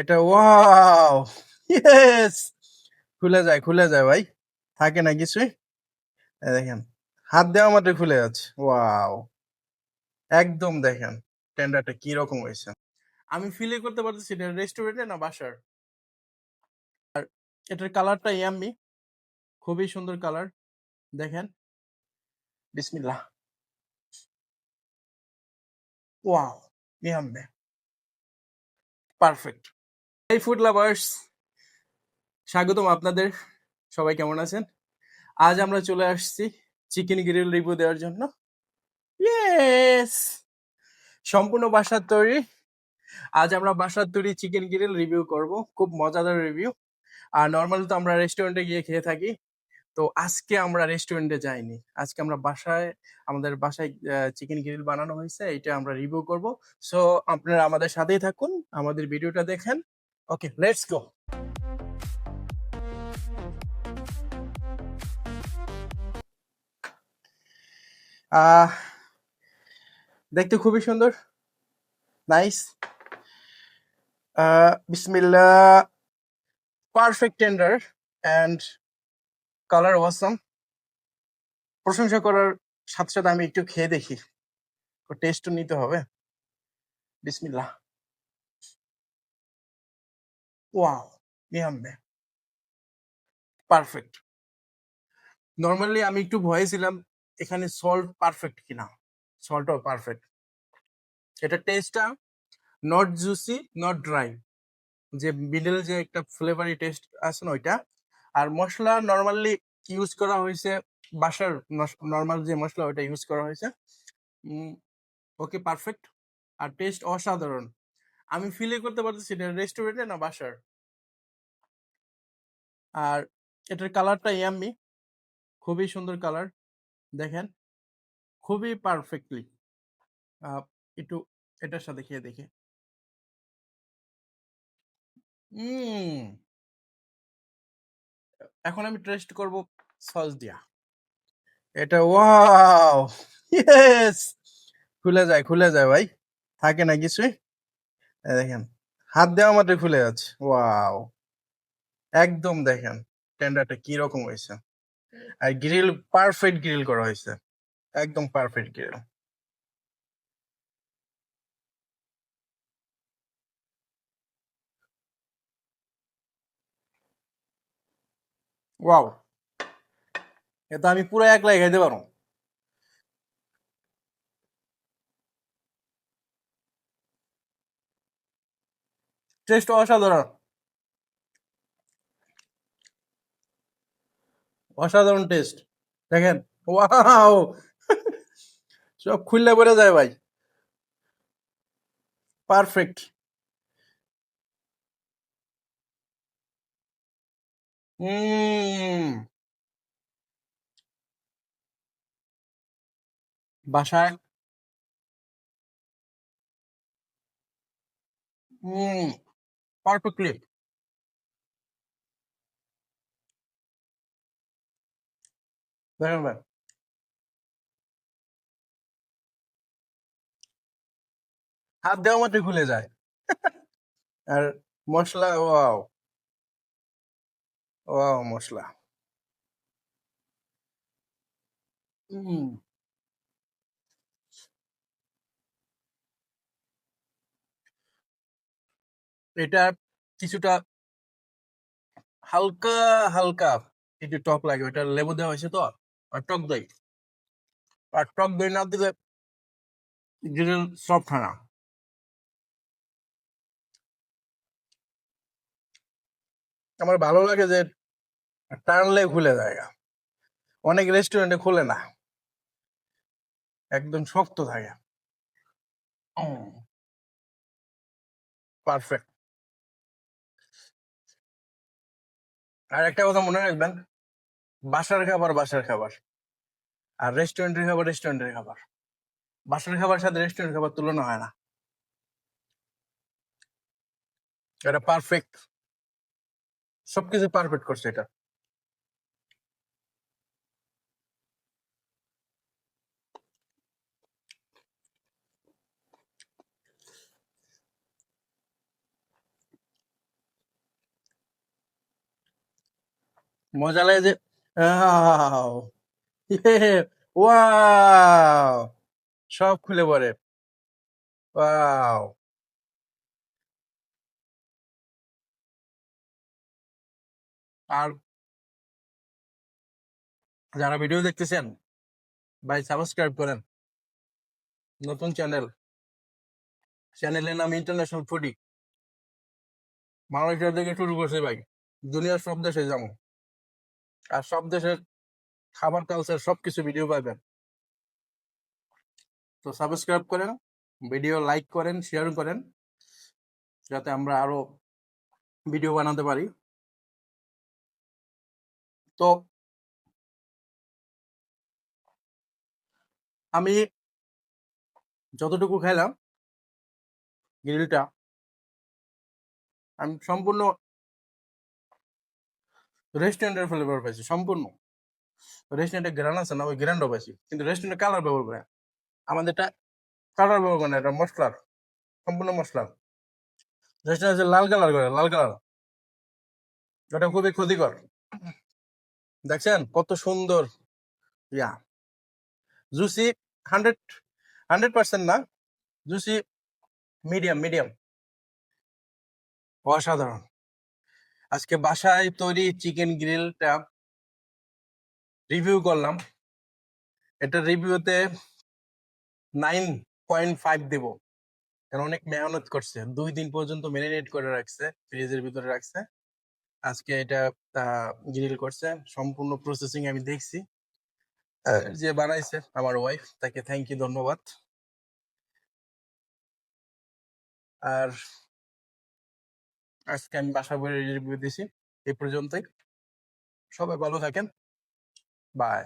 এটা wow, yes. খুলে যায় খুলে যায় ভাই। থাকে না কিছুই? দেখেন, হাত দেওয়া মাত্র খুলে যাচ্ছে। ওয়াও। একদম দেখেন টেন্ডারটা কি রকম হয়েছে। আমি ফিল করতে পারতেছি এটা রেস্টুরেন্টে না বাসার? আর এটার কালারটা ইয়াম্মি খুবই সুন্দর কালার দেখেন। বিসমিল্লাহ। ওয়াও ইয়াম্মি পারফেক্ট এই ফুড লাভার্স স্বাগতম আপনাদের। সবাই কেমন আছেন? আজ আমরা চলে আসছি চিকেন গ্রিল রিভিউ দেওয়ার জন্য। ইয়েস সম্পূর্ণ বাসার তৈরি। আজ আমরা বাসার তৈরি চিকেন গ্রিল রিভিউ করব। খুব মজাদার রিভিউ। আর নর্মালি তো আমরা রেস্টুরেন্টে গিয়ে খেয়ে থাকি। তো আজকে আমরা রেস্টুরেন্টে যাইনি। আজকে আমরা বাসায়, আমাদের বাসায় চিকেন গ্রিল বানানো হয়েছে। এটা আমরা রিভিউ করব। সো আপনারা আমাদের সাথেই থাকুন। আমাদের ভিডিওটা দেখেন। ওকে লেটস গো দেখতে খুবই সুন্দর। Nice Bismillah perfect tender and colour awesome প্রশংসা করার সাথে সাথে আমি একটু খেয়ে দেখি। টেস্টও নিতে হবে। বিসমিল্লা ওয়াও ইয়াম্মে পারফেক্ট নর্মালি আমি একটু ভয়ে ছিলাম, এখানে সল্ট পারফেক্ট কিনা? সল্টও পারফেক্ট এটা টেস্টটা নট জুসি নট ড্রাই যে মিডল যে একটা ফ্লেভারি টেস্ট আছে না ওইটা। আর মশলা নর্মালি ইউজ করা হয়েছে, বাসার নর্মাল যে মশলা ওইটা ইউজ করা হয়েছে। ওকে পারফেক্ট আর টেস্ট অসাধারণ। আমি ফিল করতে পারতেছি এটা রেস্টুরেন্টে না বাসার। আর এটার কালারটা ইয়াম্মি খুবই সুন্দর কালার দেখেন, খুবই পারফেক্টলি একটু এটার সাথে খেয়ে দেখে। এখন আমি টেস্ট করব সস দিয়া। এটা ওয়াও খুলে যায় খুলে যায় ভাই, থাকে না কিছুই? দেখেন, হাত দেওয়া মাত্র খুলে যাচ্ছে। ওয়াও! একদম দেখেন টেন্ডারটা কি রকম হয়েছে। আর গ্রিল পারফেক্ট গ্রিল করা হয়েছে। একদম পারফেক্ট গ্রিল ওয়াও! এটা আমি পুরো একলাই খাইতে পারো টেস্ট অসাধারণ। অসাধারণ টেস্ট দেখেন সব খুললে পড়ে যায় ভাই। পারফেক্ট বাসায়। হুম ভাই হাত দেওয়া মাত্র খুলে যায়। আর মশলা ওয়াও। ওয়াও মশলা। হুম। এটা কিছুটা হালকা হালকা একটু টক লাগে। ওটা লেবু দেওয়া হয়েছে তো, আর টক দই। আর টক দই না দিলে গ্রিল সফট হয় না আমার ভালো লাগে যে টানলে খুলে যায় অনেক রেস্টুরেন্টে খুলে না। একদম শক্ত থাকে। পারফেক্ট আর একটা কথা মনে রাখবেন, বাসার খাবার বাসার খাবার, আর রেস্টুরেন্টের খাবার রেস্টুরেন্টের খাবার। বাসার খাবার সাথে রেস্টুরেন্ট খাবার তুলনা হয় না। এটা পারফেক্ট সবকিছু পারফেক্ট করছে এটা। মজা লাগে যে, ওয়াও সব খুলে পড়ে। ওয়াও। আর যারা ভিডিও দেখতেছেন, ভাই সাবস্ক্রাইব করেন। নতুন চ্যানেল। চ্যানেলের নাম ইন্টারন্যাশনাল ফুডি। মালয়েশিয়া থেকে শুরু করছে ভাই। দুনিয়ার সব দেশে যাব। আর সব দেশের খাবার কালচার সবকিছু ভিডিও পাবেন। তো সাবস্ক্রাইব করেন ভিডিও লাইক করেন শেয়ার করেন, যাতে আমরা আরও ভিডিও বানাতে পারি। তো আমি যতটুকু খেলাম গ্রিলটা আমি সম্পূর্ণ রেস্টুরেন্টের ফ্লেভার পাইছি, সম্পূর্ণ। রেস্টুরেন্টে গ্রান আছে না, ওই গ্রান্ডও পাইছি। কিন্তু রেস্টুরেন্টে কালার ব্যবহার করে না। আমাদেরটা কালার ব্যবহার করে না, এটা মশলার, সম্পূর্ণ মশলার। রেস্টুরেন্টে লাল কালার করে, লাল কালার এটা খুবই ক্ষতিকর। দেখছেন? কত সুন্দর। Yeah. Juicy hundred hundred percent না জুসি মিডিয়াম মিডিয়াম অসাধারণ। আজকে বাসায় তৈরি চিকেন গ্রিলটা রিভিউ করলাম। এটা রিভিউতে নাইন পয়েন্ট ফাইভ দেব। কারণ অনেক মেহনত করছে। দুই দিন পর্যন্ত ম্যারিনেট করে রাখছে ফ্রিজের ভিতরে রাখছে। আজকে এটা গ্রিল করছে। সম্পূর্ণ প্রসেসিং আমি দেখছি। যে বানাইছে আমার ওয়াইফ তাকে থ্যাংক ইউ ধন্যবাদ। আর আজকে আমি বাসা বলে রিভিউ দিছি। এই পর্যন্তই। সবাই ভালো থাকেন। বাই